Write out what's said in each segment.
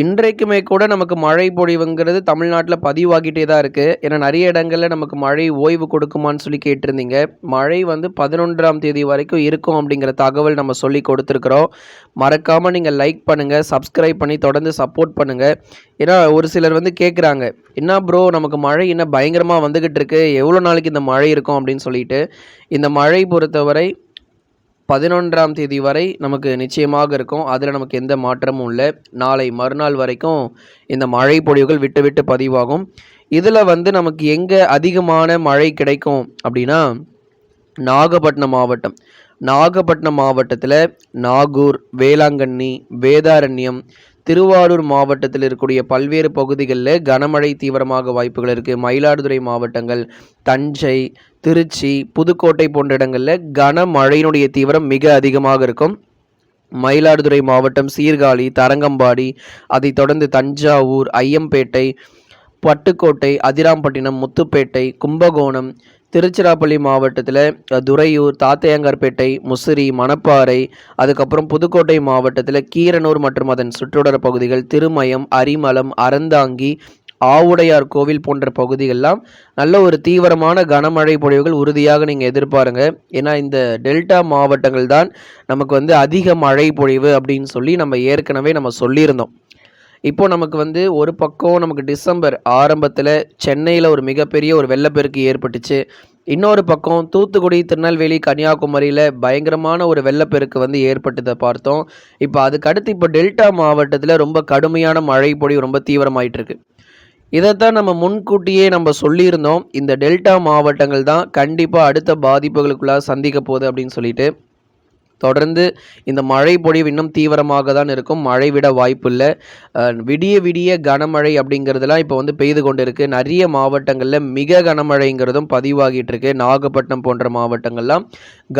இன்றைக்குமே கூட நமக்கு மழை பொழிவுங்கிறது தமிழ்நாட்டில் பதிவாகிட்டே தான் இருக்குது ஏன்னா நிறைய இடங்களில் நமக்கு மழை ஓய்வு கொடுக்குமான்னு சொல்லி கேட்டிருந்தீங்க. மழை வந்து பதினொன்றாம் தேதி வரைக்கும் இருக்கும் அப்படிங்கிற தகவல் நம்ம சொல்லி கொடுத்துருக்குறோம். மறக்காமல் நீங்கள் லைக் பண்ணுங்கள் சப்ஸ்கிரைப் பண்ணி தொடர்ந்து சப்போர்ட் பண்ணுங்கள் ஏன்னா ஒரு சிலர் வந்து கேட்குறாங்க என்ன ப்ரோ நமக்கு மழை என்ன பயங்கரமாக வந்துக்கிட்டு இருக்கு. எவ்வளோ நாளைக்கு இந்த மழை இருக்கும்? அப்படின்னு சொல்லிட்டு. இந்த மழை பொறுத்தவரை பதினொன்றாம் தேதி வரை நமக்கு நிச்சயமாக இருக்கும். அதில் நமக்கு எந்த மாற்றமும் இல்லை. நாளை மறுநாள் வரைக்கும் இந்த மழை பொழிவுகள் விட்டு விட்டு பதிவாகும். இதில் வந்து நமக்கு எங்கே அதிகமான மழை கிடைக்கும் அப்படின்னா நாகப்பட்டினம் மாவட்டம். நாகப்பட்டினம் மாவட்டத்தில் நாகூர் வேளாங்கண்ணி வேதாரண்யம் திருவாரூர் மாவட்டத்தில் இருக்கக்கூடிய பல்வேறு பகுதிகளில் கனமழை தீவிரமாக வாய்ப்புகள் இருக்குது மயிலாடுதுறை மாவட்டங்கள் தஞ்சை திருச்சி புதுக்கோட்டை போன்ற இடங்களில் கனமழையினுடைய தீவிரம் மிக அதிகமாக இருக்கும். மயிலாடுதுறை மாவட்டம் சீர்காழி தரங்கம்பாடி அதைத் தொடர்ந்து தஞ்சாவூர் ஐயம்பேட்டை பட்டுக்கோட்டை அதிராம்பட்டினம் முத்துப்பேட்டை கும்பகோணம் திருச்சிராப்பள்ளி மாவட்டத்தில் துறையூர் தாத்தையங்கார்பேட்டை முசிறி மணப்பாறை அதுக்கப்புறம் புதுக்கோட்டை மாவட்டத்தில் கீரனூர் மற்றும் அதன் சுற்றுடர பகுதிகள் திருமயம் அரிமலம் அறந்தாங்கி ஆவுடையார் கோவில் போன்ற பகுதிகள்லாம் நல்ல ஒரு தீவிரமான கனமழை பொழிவுகள் உறுதியாக நீங்கள் எதிர்பாருங்க. ஏன்னா இந்த டெல்டா மாவட்டங்கள் தான் நமக்கு வந்து அதிக மழை பொழிவு அப்படின்னு சொல்லி நம்ம ஏற்கனவே நம்ம சொல்லியிருந்தோம். இப்போ நமக்கு வந்து ஒரு பக்கம் நமக்கு டிசம்பர் ஆரம்பத்தில் சென்னையில் ஒரு மிகப்பெரிய ஒரு வெள்ளப்பெருக்கு ஏற்பட்டுச்சு. இன்னொரு பக்கம் தூத்துக்குடி திருநெல்வேலி கன்னியாகுமரியில் பயங்கரமான ஒரு வெள்ளப்பெருக்கு வந்து ஏற்பட்டதை பார்த்தோம். இப்போ அதுக்கடுத்து இப்போ டெல்டா மாவட்டத்தில் ரொம்ப கடுமையான மழை பொடி ரொம்ப தீவிரமாயிட்டிருக்கு. இதைத்தான் நம்ம முன்கூட்டியே நம்ம சொல்லியிருந்தோம். இந்த டெல்டா மாவட்டங்கள் தான் கண்டிப்பாக அடுத்த பாதிப்புகளுக்குள்ளாக சந்திக்க போகுது அப்படின்னு சொல்லிட்டு. தொடர்ந்து இந்த மழை பொழிவு இன்னும் தீவிரமாக தான் இருக்கும். மழை விட வாய்ப்பு இல்லை விடிய விடிய கனமழை அப்படிங்கிறதுலாம் இப்போ வந்து பெய்து கொண்டுருக்கு. நிறைய மாவட்டங்களில் மிக கனமழைங்கிறதும் பதிவாகிட்டு இருக்கு நாகப்பட்டினம் போன்ற மாவட்டங்கள்லாம்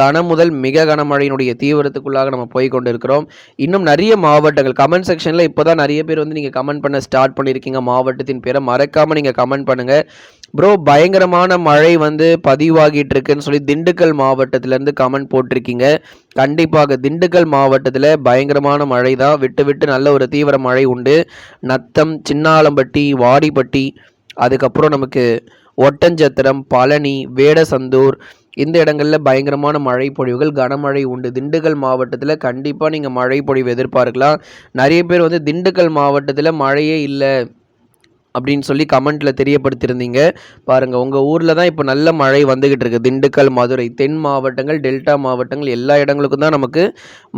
கன முதல் மிக கனமழையினுடைய தீவிரத்துக்குள்ளாக நம்ம போய் கொண்டு இருக்கிறோம் இன்னும் நிறைய மாவட்டங்கள் கமெண்ட் செக்ஷனில் இப்போ தான் நிறைய பேர் வந்து நீங்கள் கமெண்ட் பண்ண ஸ்டார்ட் பண்ணியிருக்கீங்க மாவட்டத்தின் பேரை மறக்காமல் நீங்கள் கமெண்ட் பண்ணுங்கள் ப்ரோ பயங்கரமான மழை வந்து பதிவாகிட்டு இருக்குன்னு சொல்லி திண்டுக்கல் மாவட்டத்திலேருந்து கமெண்ட் போட்டிருக்கீங்க. கண்டிப்பாக திண்டுக்கல் மாவட்டத்தில் பயங்கரமான மழை தான் விட்டு விட்டு நல்ல ஒரு தீவிர மழை உண்டு. நத்தம் சின்னாலம்பட்டி வாடிப்பட்டி அதுக்கப்புறம் நமக்கு ஒட்டஞ்சத்திரம் பழனி வேடசந்தூர் இந்த இடங்களில் பயங்கரமான மழை பொழிவுகள் கனமழை உண்டு. திண்டுக்கல் மாவட்டத்தில் கண்டிப்பாக நீங்கள் மழை பொழிவு எதிர்பார்க்கலாம். நிறைய பேர் வந்து திண்டுக்கல் மாவட்டத்தில் மழையே இல்லை. அப்படின்னு சொல்லி கமெண்ட்டில் தெரியப்படுத்தியிருந்தீங்க. பாருங்கள் உங்கள் ஊரில் தான் இப்போ நல்ல மழை வந்துக்கிட்டு இருக்குது திண்டுக்கல் மதுரை தென் மாவட்டங்கள் டெல்டா மாவட்டங்கள் எல்லா இடங்களுக்கும் தான் நமக்கு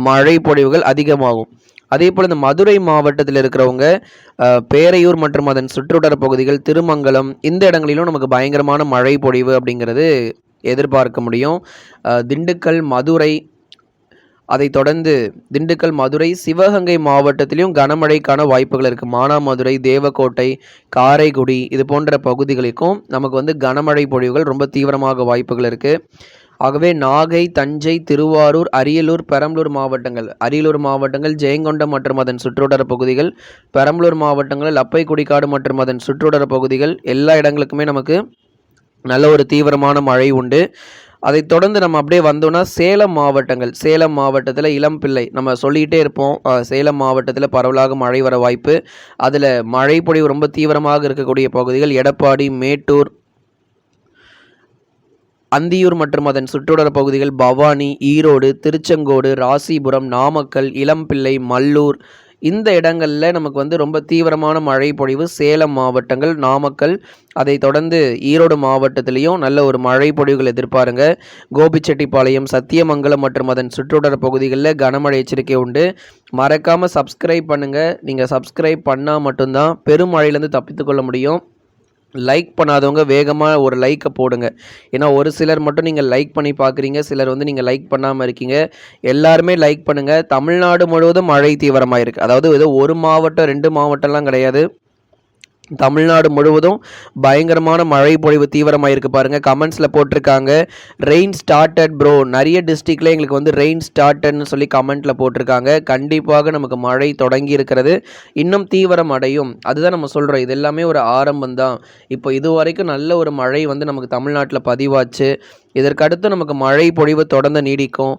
மழை பொழிவுகள் அதிகமாகும். அதே போல் இந்த மதுரை மாவட்டத்தில் இருக்கிறவங்க பேரையூர் மற்றும் அதன் சுற்றுவட்டார பகுதிகள் திருமங்கலம் இந்த இடங்களிலும் நமக்கு பயங்கரமான மழை பொழிவு அப்படிங்கிறது எதிர்பார்க்க முடியும். திண்டுக்கல் மதுரை அதைத் தொடர்ந்து திண்டுக்கல் மதுரை சிவகங்கை மாவட்டத்திலையும் கனமழைக்கான வாய்ப்புகள் இருக்குது மானாமதுரை தேவக்கோட்டை காரைக்குடி இது போன்ற பகுதிகளுக்கும் நமக்கு வந்து கனமழை பொழிவுகள் ரொம்ப தீவிரமாக வாய்ப்புகள் இருக்குது ஆகவே நாகை தஞ்சை திருவாரூர் அரியலூர் பெரம்பலூர் மாவட்டங்கள் அரியலூர் மாவட்டங்கள் ஜெயங்கொண்டம் மற்றும் அதன் சுற்றுவட்டார பகுதிகள் பெரம்பலூர் மாவட்டங்கள் அப்பை குடிக்காடு மற்றும் அதன் சுற்றுவட்டார பகுதிகள் எல்லா இடங்களுக்குமே நமக்கு நல்ல ஒரு தீவிரமான மழை உண்டு. அதை தொடர்ந்து நம்ம அப்படியே வந்தோம்னா சேலம் மாவட்டங்கள். சேலம் மாவட்டத்தில் இளம்பிள்ளை நம்ம சொல்லிக்கிட்டே இருப்போம். சேலம் மாவட்டத்தில் பரவலாக மழை வர வாய்ப்பு. அதில் மழை பொழிவு ரொம்ப தீவிரமாக இருக்கக்கூடிய பகுதிகள் எடப்பாடி மேட்டூர் அந்தியூர் மற்றும் அதன் சுற்றுடர பகுதிகள் பவானி ஈரோடு திருச்செங்கோடு ராசிபுரம் நாமக்கல் இளம்பிள்ளை மல்லூர் இந்த இடங்களில் நமக்கு வந்து ரொம்ப தீவிரமான மழை பொழிவு சேலம் மாவட்டங்கள் நாமக்கல் அதை தொடர்ந்து ஈரோடு மாவட்டத்திலையும் நல்ல ஒரு மழை பொழிவுகள் எதிர்பாருங்க. கோபிச்செட்டிப்பாளையம் சத்தியமங்கலம் மற்றும் அதன் சுற்றுவட்டார பகுதிகளில் கனமழை எச்சரிக்கை உண்டு. மறக்காமல் சப்ஸ்கிரைப் பண்ணுங்கள் நீங்கள் சப்ஸ்கிரைப் பண்ணால் மட்டும்தான் பெருமழையிலேருந்து தப்பித்துக்கொள்ள முடியும். லைக் பண்ணாதவங்க வேகமாக ஒரு லைக்கை போடுங்க. ஏன்னா ஒரு சிலர் மட்டும் நீங்கள் லைக் பண்ணி பார்க்குறீங்க சிலர் வந்து நீங்கள் லைக் பண்ணாமல் இருக்கீங்க. எல்லாருமே லைக் பண்ணுங்கள் தமிழ்நாடு முழுவதும் மழை தீவிரமாக இருக்குது அதாவது ஏதோ ஒரு மாவட்டம் ரெண்டு மாவட்டம்லாம் கிடையாது. தமிழ்நாடு முழுவதும் பயங்கரமான மழை பொழிவு தீவிரமாக இருக்குது பாருங்கள் கமெண்ட்ஸில் போட்டிருக்காங்க. ரெயின் ஸ்டார்டட் ப்ரோ நிறைய டிஸ்ட்ரிக்டில் எங்களுக்கு வந்து ரெயின் ஸ்டார்டட்னு சொல்லி கமெண்ட்டில் போட்டிருக்காங்க. கண்டிப்பாக நமக்கு மழை தொடங்கி இருக்கிறது. இன்னும் தீவிரம் அடையும். அதுதான் நம்ம சொல்கிறோம் இது எல்லாமே ஒரு ஆரம்பம் தான் இப்போ இது வரைக்கும் நல்ல ஒரு மழை வந்து நமக்கு தமிழ்நாட்டில் பதிவாச்சு. இதற்கடுத்து நமக்கு மழை பொழிவு தொடர்ந்து நீடிக்கும்.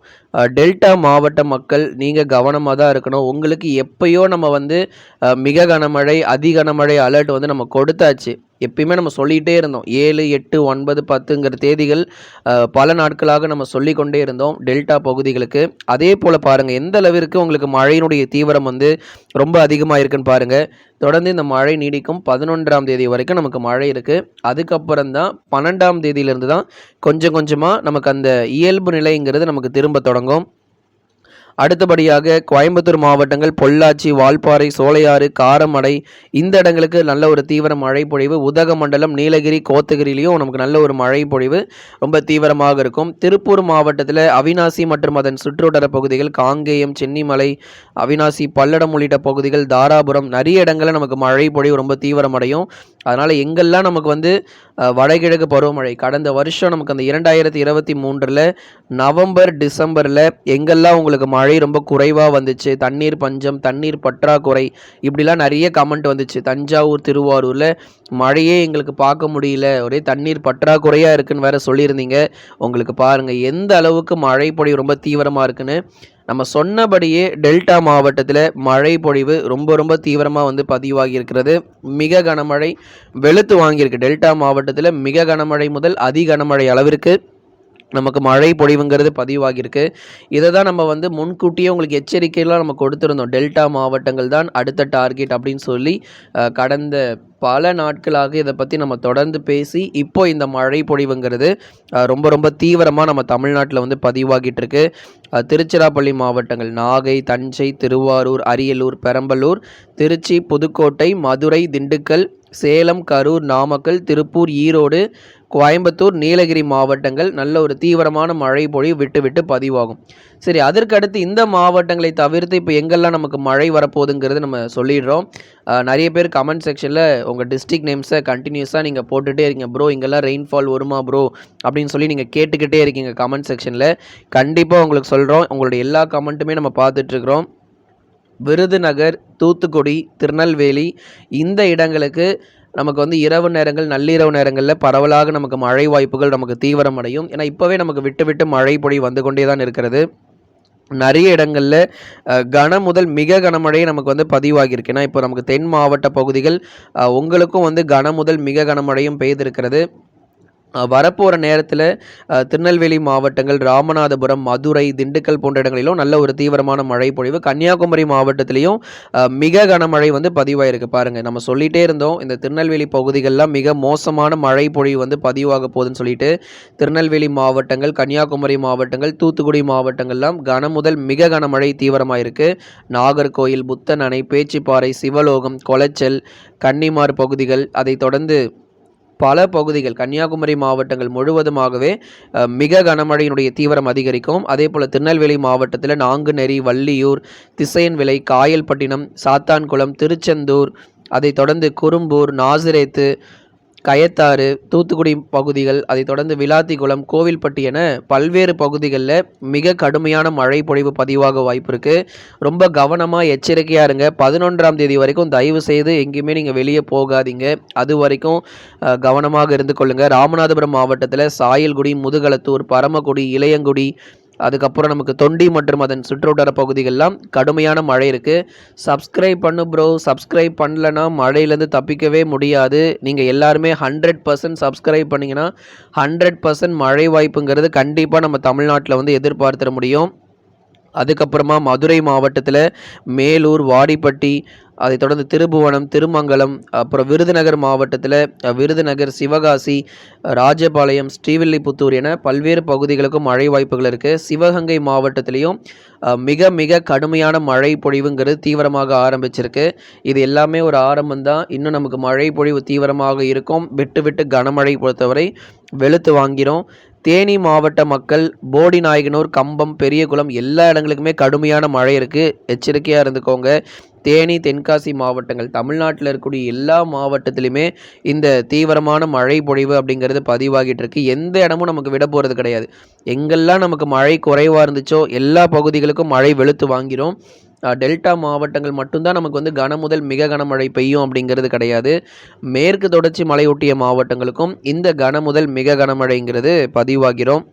டெல்டா மாவட்ட மக்கள் நீங்கள் கவனமாக தான் இருக்கணும். உங்களுக்கு எப்பயோ நம்ம வந்து மிக கனமழை அதி கனமழை அலர்ட் வந்து நம்ம கொடுத்தாச்சு. எப்பயுமே நம்ம சொல்லிகிட்டே இருந்தோம். ஏழு எட்டு ஒன்பது பத்துங்கிற தேதிகள் பல நாட்களாக நம்ம சொல்லிக்கொண்டே இருந்தோம் டெல்டா பகுதிகளுக்கு. அதே போல் பாருங்கள் எந்த அளவிற்கு உங்களுக்கு மழையினுடைய தீவிரம் வந்து ரொம்ப அதிகமாக இருக்குன்னு பாருங்கள் தொடர்ந்து இந்த மழை நீடிக்கும் பதினொன்றாம் தேதி வரைக்கும் நமக்கு மழை இருக்குது அதுக்கப்புறம் தான் பன்னெண்டாம் தேதியிலேருந்து தான் கொஞ்சம் கொஞ்சமாக நமக்கு அந்த இயல்பு நிலைங்கிறது நமக்கு திரும்ப தொடங்கும். அடுத்தபடியாக கோயம்புத்தூர் மாவட்டங்கள் பொள்ளாச்சி வால்பாறை சோலையாறு காரமடை இந்த இடங்களுக்கு நல்ல ஒரு தீவிர மழை பொழிவு உதகமண்டலம் நீலகிரி கோத்தகிரிலையும் நமக்கு நல்ல ஒரு மழை பொழிவு ரொம்ப தீவிரமாக இருக்கும். திருப்பூர் மாவட்டத்தில் அவினாசி மற்றும் அதன் சுற்றுவட்டார பகுதிகள் காங்கேயம் சென்னிமலை அவினாசி பல்லடம் உள்ளிட்ட பகுதிகள் தாராபுரம் நிறைய இடங்களில் நமக்கு மழை பொழிவு ரொம்ப தீவிரமடையும். அதனால் எங்கெல்லாம் நமக்கு வந்து வடகிழக்கு பருவமழை கடந்த வருஷம் நமக்கு அந்த இரண்டாயிரத்தி இருபத்தி மூன்றில் நவம்பர் டிசம்பரில் எங்கெல்லாம் உங்களுக்கு மழை மழை ரொம்ப குறைவாக வந்துச்சு. தண்ணீர் பஞ்சம் தண்ணீர் பற்றாக்குறை இப்படிலாம் நிறைய கமெண்ட் வந்துச்சு. தஞ்சாவூர் திருவாரூரில் மழையே எங்களுக்கு பார்க்க முடியல. ஒரே தண்ணீர் பற்றாக்குறையாக இருக்குன்னு வேற சொல்லியிருந்தீங்க. உங்களுக்கு பாருங்கள் எந்த அளவுக்கு மழை பொழிவு ரொம்ப தீவிரமாக இருக்குன்னு. நம்ம சொன்னபடியே டெல்டா மாவட்டத்தில் மழை பொழிவு ரொம்ப ரொம்ப தீவிரமாக வந்து பதிவாகி இருக்கிறது. மிக கனமழை வெளுத்து வாங்கியிருக்கு. டெல்டா மாவட்டத்தில் மிக கனமழை முதல் அதி கனமழை அளவிற்கு. நமக்கு மழை பொழிவுங்கிறது பதிவாகியிருக்கு. இதை தான் நம்ம வந்து முன்கூட்டியே உங்களுக்கு எச்சரிக்கையெல்லாம் நம்ம கொடுத்துருந்தோம். டெல்டா மாவட்டங்கள் தான் அடுத்த டார்கெட் அப்படின்னு சொல்லி கடந்த பல நாட்களாக இதை பற்றி நம்ம தொடர்ந்து பேசி இப்போ இந்த மழை பொழிவுங்கிறது ரொம்ப ரொம்ப தீவிரமாக நம்ம தமிழ்நாட்டில் வந்து பதிவாகிட்டு இருக்கு திருச்சிராப்பள்ளி மாவட்டங்கள் நாகை தஞ்சை திருவாரூர் அரியலூர் பெரம்பலூர் திருச்சி புதுக்கோட்டை மதுரை திண்டுக்கல் சேலம் கரூர் நாமக்கல் திருப்பூர் ஈரோடு கோயம்புத்தூர் நீலகிரி மாவட்டங்கள் நல்ல ஒரு தீவிரமான மழை பொழிவு விட்டு விட்டு பதிவாகும். சரி அதற்கடுத்து இந்த மாவட்டங்களை தவிர்த்து இப்போ எங்கெல்லாம் நமக்கு மழை வரப்போகுதுங்கிறது நம்ம சொல்லிடுறோம். நிறைய பேர் கமெண்ட் செக்ஷனில் உங்கள் டிஸ்ட்ரிக் நேம்ஸை கண்டினியூஸாக நீங்கள் போட்டுகிட்டே இருக்கீங்க. ப்ரோ இங்கெல்லாம் ரெயின்ஃபால் வருமா ப்ரோ அப்படின்னு சொல்லி நீங்கள் கேட்டுக்கிட்டே இருக்கீங்க கமெண்ட் செக்ஷனில் கண்டிப்பாக உங்களுக்கு சொல்கிறோம் உங்களுடைய எல்லா கமெண்ட்டுமே நம்ம பார்த்துட்ருக்குறோம் விருதுநகர் தூத்துக்குடி திருநெல்வேலி இந்த இடங்களுக்கு நமக்கு வந்து இரவு நேரங்கள் நள்ளிரவு நேரங்களில் பரவலாக நமக்கு மழை வாய்ப்புகள் நமக்கு தீவிரமடையும். ஏன்னா இப்போவே நமக்கு விட்டு விட்டு மழை பொழி வந்து கொண்டே தான் இருக்கிறது. நிறைய இடங்களில் கன முதல் மிக கனமழை நமக்கு வந்து பதிவாகியிருக்கு. ஏன்னா இப்போ நமக்கு தென் மாவட்ட பகுதிகள் உங்களுக்கும் வந்து கன முதல் மிக கனமழையும் பெய்திருக்கிறது. வரப்போகிற நேரத்தில் திருநெல்வேலி மாவட்டங்கள் ராமநாதபுரம் மதுரை திண்டுக்கல் போன்ற இடங்களிலும் நல்ல ஒரு தீவிரமான மழை பொழிவு. கன்னியாகுமரி மாவட்டத்திலையும் மிக கனமழை வந்து பதிவாயிருக்கு பாருங்கள் நம்ம சொல்லிகிட்டே இருந்தோம் இந்த திருநெல்வேலி பகுதிகளெலாம் மிக மோசமான மழை பொழிவு வந்து பதிவாக போகுதுன்னு சொல்லிட்டு திருநெல்வேலி மாவட்டங்கள் கன்னியாகுமரி மாவட்டங்கள் தூத்துக்குடி மாவட்டங்கள்லாம் கன முதல் மிக கனமழை தீவிரமாயிருக்கு. நாகர்கோயில் புத்தன் அணை பேச்சிப்பாறை சிவலோகம் கொளச்சல் கன்னிமார் பகுதிகள் அதைத் தொடர்ந்து பல பகுதிகள் கன்னியாகுமரி மாவட்டங்கள் முழுவதுமாகவே மிக கனமழையினுடைய தீவிரம் அதிகரிக்கும் அதே போல் திருநெல்வேலி மாவட்டத்தில் நாங்குநெறி வள்ளியூர் திசையன்விலை காயல்பட்டினம் சாத்தான்குளம் திருச்செந்தூர் அதைத் தொடர்ந்து குறும்பூர் நாசிரேத்து கயத்தாறு தூத்துக்குடி பகுதிகள் அதைத் தொடர்ந்து விளாத்திக்குளம் கோவில்பட்டி என பல்வேறு பகுதிகளில் மிக கடுமையான மழை பொழிவு பதிவாக வாய்ப்பு இருக்குது ரொம்ப கவனமாக எச்சரிக்கையாக இருங்க. பதினொன்றாம் தேதி வரைக்கும் தயவு செய்து எங்கேயுமே நீங்கள் வெளியே போகாதீங்க. அது வரைக்கும் கவனமாக இருந்து கொள்ளுங்கள் ராமநாதபுரம் மாவட்டத்தில் சாயல்குடி முதுகலத்தூர் பரமக்குடி இளையங்குடி அதுக்கப்புறம் நமக்கு தொண்டி மற்றும் அதன் சுற்றுவட்டார பகுதிகளெலாம் கடுமையான மழை இருக்குது சப்ஸ்கிரைப் பண்ணு ப்ரோ சப்ஸ்கிரைப் பண்ணலன்னா மழையிலேருந்து தப்பிக்கவே முடியாது. நீங்கள் எல்லாருமே ஹண்ட்ரட் பர்சன்ட் சப்ஸ்கிரைப் பண்ணிங்கன்னா ஹண்ட்ரட் பர்சன்ட் மழை வாய்ப்புங்கிறது கண்டிப்பாக நம்ம தமிழ்நாட்டில் வந்து எதிர்பார்த்துட முடியும். அதுக்கப்புறமா மதுரை மாவட்டத்தில் மேலூர் வாடிப்பட்டி அதைத் தொடர்ந்து திருபுவனம் திருமங்கலம் அப்புறம் விருதுநகர் மாவட்டத்தில் விருதுநகர் சிவகாசி ராஜபாளையம் ஸ்ரீவில்லிபுத்தூர் என பல்வேறு பகுதிகளுக்கும் மழை வாய்ப்புகள் இருக்குது சிவகங்கை மாவட்டத்திலையும் மிக மிக கடுமையான மழை பொழிவுங்கிறது தீவிரமாக ஆரம்பிச்சிருக்கு. இது எல்லாமே ஒரு ஆரம்பம் தான். இன்னும் நமக்கு மழை பொழிவு தீவிரமாக இருக்கும். விட்டு விட்டு கனமழை பொறுத்தவரை வெளுத்து வாங்கிறோம். தேனி மாவட்ட மக்கள் போடி நாயகனூர் கம்பம் பெரியகுளம் எல்லா இடங்களுக்குமே கடுமையான மழை இருக்குது எச்சரிக்கையாக இருந்துக்கோங்க. தேனி தென்காசி மாவட்டங்கள் தமிழ்நாட்டில் இருக்கக்கூடிய எல்லா மாவட்டத்திலுமே இந்த தீவிரமான மழை பொழிவு அப்படிங்கிறது பதிவாகிட்டு இருக்கு. எந்த இடமும் நமக்கு விட போகிறது கிடையாது. எங்கெல்லாம் நமக்கு மழை குறைவாக இருந்துச்சோ எல்லா பகுதிகளுக்கும் மழை வெளுத்து வாங்கிரும். டெல்டா மாவட்டங்கள் மட்டும்தான் நமக்கு வந்து கன முதல் மிக கனமழை பெய்யும் அப்படிங்கிறது கிடையாது. மேற்கு தொடர்ச்சி மலையொட்டிய மாவட்டங்களுக்கும் இந்த கன முதல் மிக கனமழைங்கிறது பதிவாகிறோம்.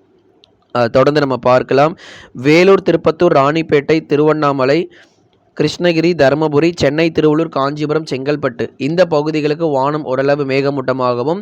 தொடர்ந்து நம்ம பார்க்கலாம். வேலூர், திருப்பத்தூர், ராணிப்பேட்டை, திருவண்ணாமலை, கிருஷ்ணகிரி, தருமபுரி, சென்னை, திருவள்ளூர், காஞ்சிபுரம், செங்கல்பட்டு இந்த பகுதிகளுக்கு வானம் ஓரளவு மேகமூட்டமாகவும்,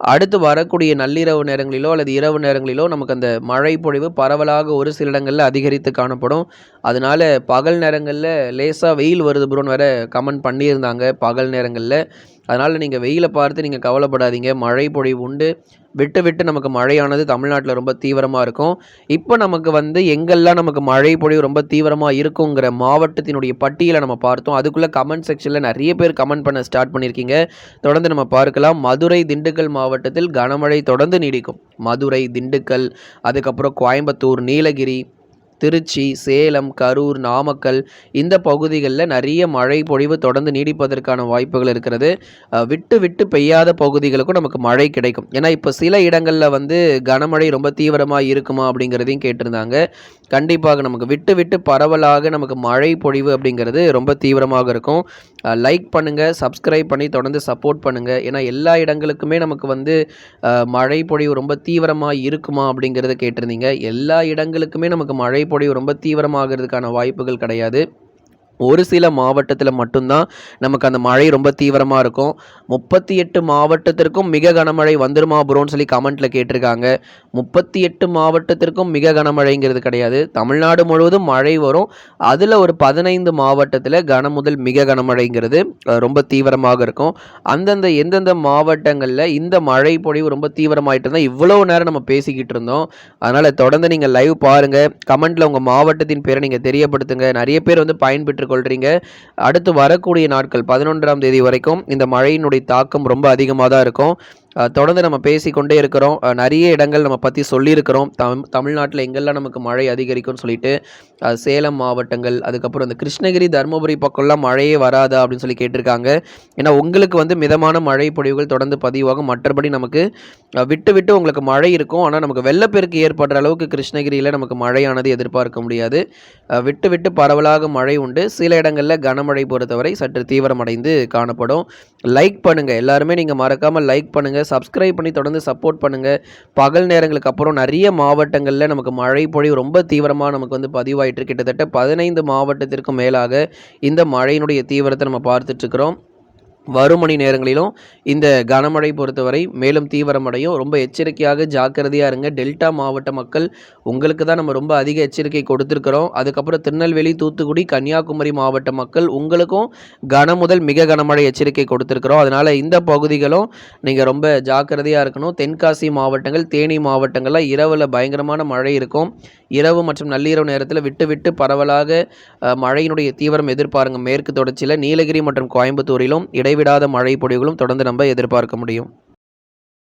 அடுத்து வரக்கூடிய நள்ளிரவு நேரங்களிலோ அல்லது இரவு நேரங்களிலோ நமக்கு அந்த மழை பொழிவு பரவலாக ஒரு சில இடங்களில் அதிகரித்து காணப்படும். அதனால் பகல் நேரங்களில் லேசாக வெயில் வருது ப்ரோன்னு வேற கமெண்ட் பண்ணியிருந்தாங்க பகல் நேரங்களில் அதனால் நீங்கள் வெயிலை பார்த்து நீங்கள் கவலைப்படாதீங்க. மழை பொழிவு உண்டு. விட்டு விட்டு நமக்கு மழையானது தமிழ்நாட்டில் ரொம்ப தீவிரமாக இருக்கும். இப்போ நமக்கு வந்து எங்கெல்லாம் நமக்கு மழை பொழிவு ரொம்ப தீவிரமாக இருக்குங்கிற மாவட்டத்தினுடைய பட்டியலை நம்ம பார்த்தோம். அதுக்குள்ளே கமெண்ட் செக்ஷனில் நிறைய பேர் கமெண்ட் பண்ண ஸ்டார்ட் பண்ணியிருக்கீங்க. தொடர்ந்து நம்ம பார்க்கலாம். மதுரை, திண்டுக்கல் மாவட்டத்தில் கனமழை தொடர்ந்து நீடிக்கும். மதுரை, திண்டுக்கல், அதுக்கப்புறம் கோயம்புத்தூர், நீலகிரி, திருச்சி, சேலம், கரூர், நாமக்கல் இந்த பகுதிகளில் நிறைய மழை பொழிவு தொடர்ந்து நீடிப்பதற்கான வாய்ப்புகள் இருக்கிறது. விட்டு விட்டு பெய்யாத பகுதிகளுக்கும் நமக்கு மழை கிடைக்கும். ஏன்னா, இப்போ சில இடங்களில் வந்து கனமழை ரொம்ப தீவிரமாக இருக்குமா அப்படிங்கிறதையும் கேட்டிருந்தாங்க. கண்டிப்பாக நமக்கு விட்டு விட்டு பரவலாக நமக்கு மழை பொழிவு அப்படிங்கிறது ரொம்ப தீவிரமாக இருக்கும். லைக் பண்ணுங்கள் சப்ஸ்கிரைப் பண்ணி தொடர்ந்து சப்போர்ட் பண்ணுங்க. ஏன்னா, எல்லா இடங்களுக்குமே நமக்கு வந்து மழை பொழிவு ரொம்ப தீவிரமாக இருக்குமா அப்படிங்கிறத கேட்டிருந்தீங்க. எல்லா இடங்களுக்குமே நமக்கு மழை பொழிவு ரொம்ப தீவிரமாகிறதுக்கான வாய்ப்புகள் கிடையாது. ஒரு சில மாவட்டத்தில் மட்டும்தான் நமக்கு அந்த மழை ரொம்ப தீவிரமாக இருக்கும். 38 மாவட்டத்திற்கும் மிக கனமழை வந்துருமா ப்ரோன்னு சொல்லி கமெண்ட்டில் கேட்டிருக்காங்க. 38 மாவட்டத்திற்கும் மிக கனமழைங்கிறது கிடையாது. தமிழ்நாடு முழுவதும் மழை வரும். அதில் ஒரு பதினைந்து மாவட்டத்தில் கன முதல் மிக கனமழைங்கிறது ரொம்ப தீவிரமாக இருக்கும். அந்தந்த எந்தெந்த மாவட்டங்களில் இந்த மழை பொழிவு ரொம்ப தீவிரமாயிட்டு இருந்தால் இவ்வளோ நேரம் நம்ம பேசிக்கிட்டு இருந்தோம். அதனால் தொடர்ந்து நீங்கள் லைவ் பாருங்கள் கமெண்ட்டில் உங்கள் மாவட்டத்தின் பேரை நீங்கள் தெரியப்படுத்துங்க. நிறைய பேர் வந்து பயன்பெற்று கொள்றீங்க. அடுத்து வரக்கூடிய நாட்கள் 11ஆம் தேதி வரைக்கும் இந்த மழையினுடைய தாக்கம் ரொம்ப அதிகமாக தான் இருக்கும். தொடர்ந்து நம்ம பேசிக்கொண்டே இருக்கிறோம். நிறைய இடங்கள் நம்ம பற்றி சொல்லியிருக்கிறோம். தம் தமிழ்நாட்டில் எங்கெல்லாம் நமக்கு மழை அதிகரிக்கும்னு சொல்லிட்டு. சேலம் மாவட்டங்கள், அதுக்கப்புறம் இந்த கிருஷ்ணகிரி, தருமபுரி பக்கம்லாம் மழையே வராதா அப்படின்னு சொல்லி கேட்டிருக்காங்க. ஏன்னா, உங்களுக்கு வந்து மிதமான மழை பொழிவுகள் தொடர்ந்து பதிவாகும். மற்றபடி நமக்கு விட்டு விட்டு உங்களுக்கு மழை இருக்கும். ஆனால் நமக்கு வெள்ளப்பெருக்கு ஏற்படுற அளவுக்கு கிருஷ்ணகிரியில் நமக்கு மழையானது எதிர்பார்க்க முடியாது. விட்டு விட்டு பரவலாக மழை உண்டு. சில இடங்களில் கனமழை பொறுத்தவரை சற்று தீவிரமடைந்து காணப்படும். லைக் பண்ணுங்கள் எல்லாருமே நீங்கள் மறக்காமல் லைக் பண்ணுங்கள் சப்ஸ்கிரைப் பண்ணி தொடர்ந்து சப்போர்ட் பண்ணுங்கள் பகல் நேரங்களுக்கு அப்புறம் நிறைய மாவட்டங்களில் நமக்கு மழை பொழிவு ரொம்ப தீவிரமாக நமக்கு வந்து பதிவாயிட்டு கிட்டத்தட்ட 15 மாவட்டத்திற்கும் மேலாக இந்த மழையினுடைய தீவிரத்தை நம்ம பார்த்துட்ருக்குறோம் வரும் மணி நேரங்களிலும் இந்த கனமழை பொறுத்தவரை மேலும் தீவிரமடையும். ரொம்ப எச்சரிக்கையாக ஜாக்கிரதையாக இருங்க. டெல்டா மாவட்ட மக்கள் உங்களுக்கு தான் நம்ம ரொம்ப அதிக எச்சரிக்கை கொடுத்துருக்குறோம் அதுக்கப்புறம் திருநெல்வேலி, தூத்துக்குடி, கன்னியாகுமரி மாவட்ட மக்கள் உங்களுக்கும் கன முதல் மிக கனமழை எச்சரிக்கை கொடுத்துருக்குறோம் அதனால் இந்த பகுதிகளும் நீங்கள் ரொம்ப ஜாக்கிரதையாக இருக்கணும். தென்காசி மாவட்டங்கள், தேனி மாவட்டங்களில் இரவில் பயங்கரமான மழை இருக்கும். இரவு மற்றும் நள்ளிரவு நேரத்தில் விட்டு விட்டு பரவலாக மழையினுடைய தீவிரம் எதிர்பாருங்க. மேற்கு தொடர்ச்சியில் நீலகிரி மற்றும் கோயம்புத்தூரிலும் இடைவிடாத மழை பொழிவுகளும் தொடர்ந்து நம்ம எதிர்பார்க்க முடியும்.